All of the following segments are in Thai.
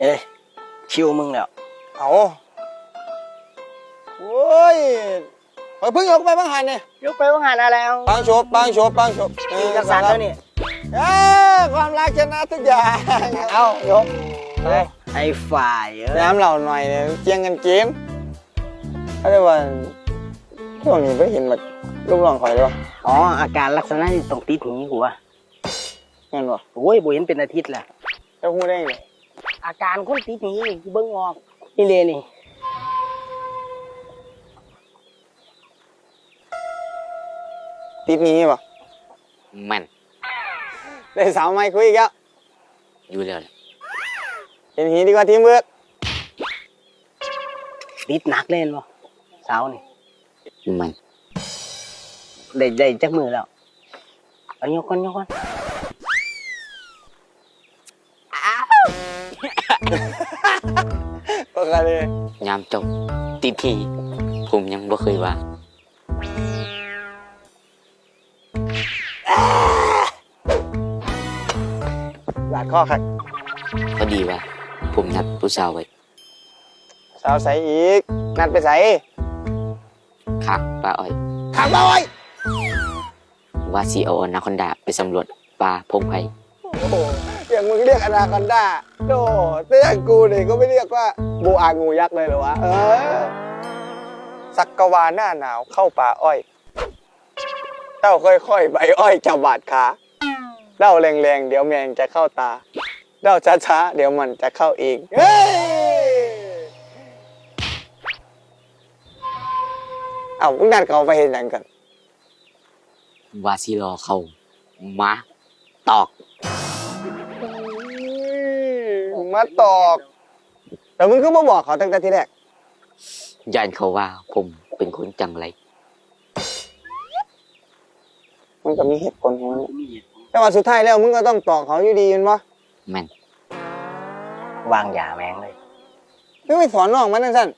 เอ้ยคิวมึงแล้วเอาโอ้ยไปเพิ่งยกไปบางหันเนี่ยยกไปว่าหานาแล้วบางโฉบปางโฉบปางโฉบมีกษัตริย์แล้วนี่เอ้ยความรักชนะทุกอย่างเอายกไปไอ้ฝ่ายเอ้ยน้ำเหล่าหน่อยเนี่ยเจียงกันเกมเขาเรียกว่าช่วงนี้ไปเห็นแบบลูกน้องคอยเลยวะอ๋ออาการลักษณะนี้ต้องติดหนีกูวะเงินวะโอ้ยบ่เห็นเป็นอาทิตย์แล้วเจ้าพูดได้ไง อาการคนติดหนีนี่กูเบิ่งออกนี่เลยนี่ติดหนี้ปะแม่นได้สาวใหม่คุยอีกแล้วอยู่แล้วแหละเห็นหีดีกว่าทีมเบิร์กติดหนักเล่นบ่สาวนี่แม่นได้ได้จักมือแล้วเอายกก่อนยกก่อน ก็กันเลยยามเจบติดทีผมยังบ่เคยว่าหลาดข้อครับพอดีว่า ผมนัดผู้สาวไว้สาวใสอีก นัดไปใสคักป้าอ้อยขังมาไว้ว่าสีเอาอนาคอนดาไปสำรวจป่าพงไพร โอ้โห อย่างมึงเรียกอนาคอนด้าโดแต่ย่างกูเนี่ยก็ไม่เรียกว่าบูอางูยักษ์เลยเหรอวะ เออ สักกวาหน้าหนาวเข้าป่าอ้อยเต้าค่อยๆใบอ้อยจะบาดขาเล่าแรงๆ เดี๋ยวแมงจะเข้าตาเล่าช้าๆ เดี๋ยวมันจะเข้าเองเฮ้ยเอาพวกนัดเขาไปเห็นอย่างกัน ว่าสีรอเขามาตอก มาตอก แต่มึงก็มาบอกเขาตั้งแต่ทีแรกย่านเขาว่าผมเป็นคนจังไร มันก็มีเหตุผลของมันแต่ว่าสุดท้ายแล้วมึงก็ต้องตอกเขาอยู่ดีเห็นปะแม่นวางยาแมงเลยมึงไม่สอนน้องมันนั่นสั้น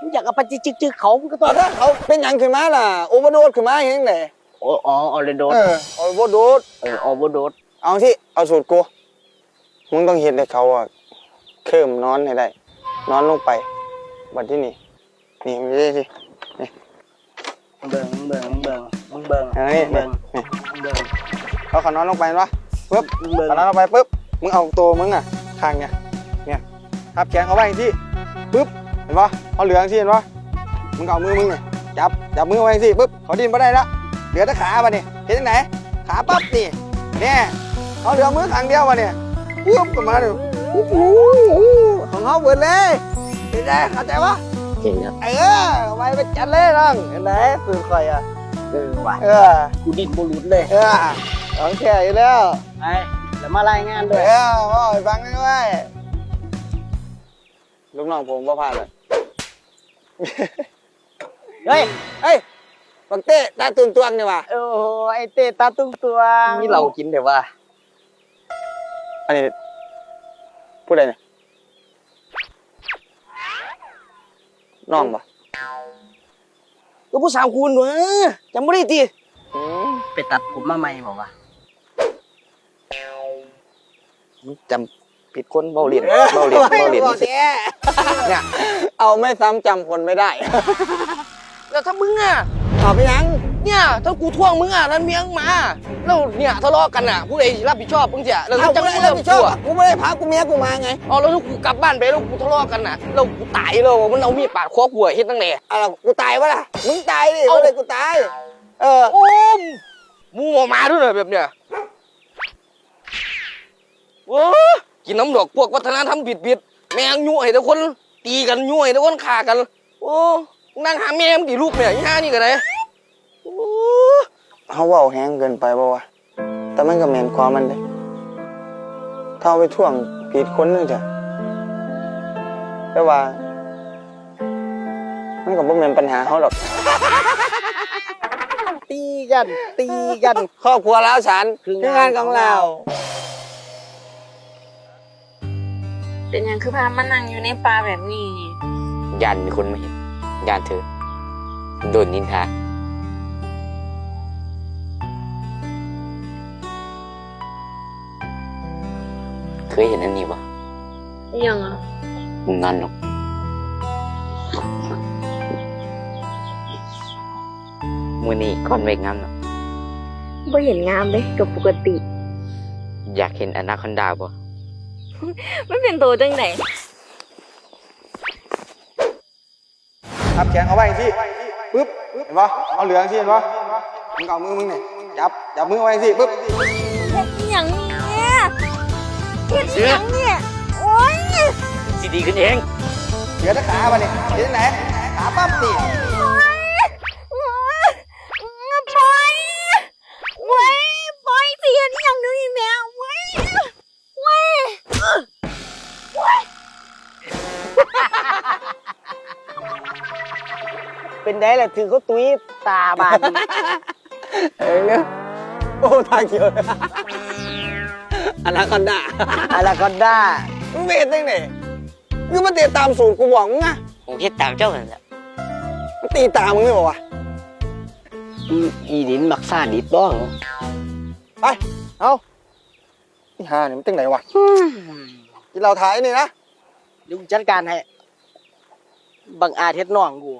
มึงอยากเอาไปจิกๆๆเขามึงก็ต้ตอองนถ้าเขาเป็นหยังขึ้นมาล่ะโอเวอร์โดสขึ้นมาเห็นไหนโอ้อ๋อออเรโดสเออโอเวอร์โดสเออออเรโดสเอาที่เอาสูตรกู มึงต้องเห็นให้เขาอะเคิมนอนให้ได้ นอนลงไป บัดที่นี่ นี่ไม่ได้สิมึงเบิ่งมึงเบิ่งมึงเบิ่งมึงเบิ่งอันนี้มึงนี่เบิ่งนี่มึงเบิ่งเขาเขานอนลงไปเห็นปะปึ๊บมึงเบิ่งเขานอนลงไปปึ๊บ มึงเอาตัวมึงอะข้างเนี่ย เนี่ยทับแขนเขาไว้อย่างที่ปึ๊บ เห็นปะเขาเหลืองที่เห็นปะมึงก็เอามือมึงเนี่ยจับ จับมือไว้อย่างที่ปึ๊บ เขาดิ้นไม่ได้ละเหลือแต่ขาปะเนี่ยเห็นที่ไหน ขาปั๊บนี่เนี่ยเขาเหลือมือข้างเดียววะเนี่ย ปุ๊บกลับมาเนี่ยโอ้โหของเขาเบิดเลยเห็นไหมเข้าใจปะเห็นแล้วเออไปไปจัดเลยน้องเห็นไหมปืนคอยอะเออว่ะเออกูดิ้นบุรุษเลยเออของแค่อยู่แล้วไปแล้วมารายงานด้วยเออว่าให้ฟังด้วยลูกน้องผมว่าพลาดเลยเฮ้ยเฮ้ยบักเต้ตาตุนตวงเนี่ยว่ะโอ้โหไอเต้ตาตุ้งตัวนี่เรากินแต่ว่า อันนี้พูดอะไรเนี่ยน้องปะก็ผู้สาวคุณเว้ยจำไม่ได้ตีอืมไปตัดผมมาใหม่บอกว่าจำผิดคนเบาเหรียญเบาเหรียญเบาเหรียญบอกแท้เนี่ยเอาไม่ซ้ำจำคนไม่ได้ แล้วถ้ามึงอะเอาไปยัง เนี่ยถ้ากูท่วงมึงอะนั้นเมียงมาแล้วเนี่ยทะเลาะกันอะผู้ใดรับผิดชอบมึงเสียแล้วเอาจะกูไม่ไม่เลิรับกผิดชกูอบอะกูไม่ได้พากูเมียกูมาไงเอาแล้วถ้ากูกลับบ้านไปแล้วกูทะเลาะกันอะแล้วกูตายเลยมันเอามีดปาดคอกูอะเฮ็ดตั้งแต่อะไรกูตายวะล่ะมึงตายดิเอาเอาเลยกูตายเออโอ้มมูหมอมาด้วยเหรอแบบเนี้ยโอ้กินน้ำดอกพวกวัฒนธรรมผิดผิดๆแม่งยุ่ยแต่คนตีกันยุ่ยแต่คนฆ่ากัน โอ้นั่งหาแม่มงกี่ลูกเนี่ยอีห่านี่กันเลยโอ้ เขาเว่าแห้งเกินไปบ่วะแต่มันก็แมนความมันเลยถ้าเอาไปท่วงผิดคนนึงจ้ะแต่ว่า มันก็บ่แม่นปัญหาเขาหรอก ตีกัน ตีกันครอบครัวแล้วฉันคืองานคืองานของเรา เป็นหยังคือพามานั่งอยู่ในป่าแบบนี้ยานมีคนมาเห็นยานเธอโดนนินทา เคยเห็นอันนี้ปะอิหยังอะมึงนั่นหรอกมือนี้ก่อนเวกงามเนาะบ่เห็นงามเด้กับปกติ อยากเห็นอนาคอนดาบ่มันเป็นตัวจังไหนทับแขนเขาไว้ที่ปึ๊บเห็นปะเอาเหลืองที่เห็นปะมึงเอามือมึงเนี่ยจับจับมือไว้ที่ปึ๊บ เฮ็ดอิหยังเนี่ย โอ๊ยสิดีขึ้นเองเหลือแต่ขาปะเนี่ยเหลือที่ไหนขาปั๊บนี่โอ๊ยโอ๊ยปล่อยโอ๊ยปล่อยสิเฮ็ดอิหยังนึงอีแมวโอ๊ยโอ๊ยเป็นได้แหละถือเขาตุ้ยตาบานเอ้ยเนี่ยโอ้ทางเขียว อนาคอนดาอะไรก็ได้มึงไม่เห็นได้ไงคือมันเตะตามสูตรกูบอกมึงอะผมเฮ็ดตามเจ้านั่นแหละมันตีตามมึงไม่บอกวะอีอีดินมักซาดิดบ้องไปเอานี่ฮาเนี่ยมันตั้งไหนวะกินเราถ่ายนี่นะเดี๋ยวกูจัดการให้ บังอาจเฮ็ดน้องกู